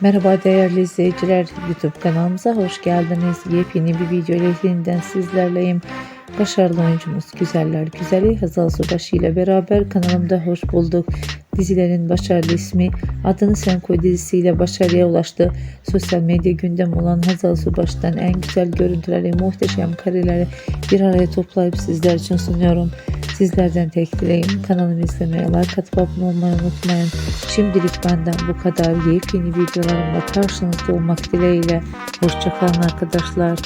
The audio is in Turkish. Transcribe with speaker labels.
Speaker 1: Merhaba değerli izleyiciler, YouTube kanalımıza hoş geldiniz. Yepyeni bir video ile yeniden sizlerleyim. Başarılı oyuncumuz Güzeller Güzeli Hazal Subaşı ile beraber kanalımda hoş bulduk. Dizilerin başarılı ismi Adını Sen Koy dizisiyle başarıya ulaştı. Sosyal medya gündem olan Hazal Subaşı'dan en güzel görüntüleri, muhteşem kareleri bir araya toplayıp sizler için sunuyorum. Sizlerden tek dileğim kanalımı izlemeye, like atıp abone olmayı unutmayın. Şimdilik benden bu kadar. Yepyeni videolarımla karşınızda olmak dileğiyle. Hoşçakalın arkadaşlar.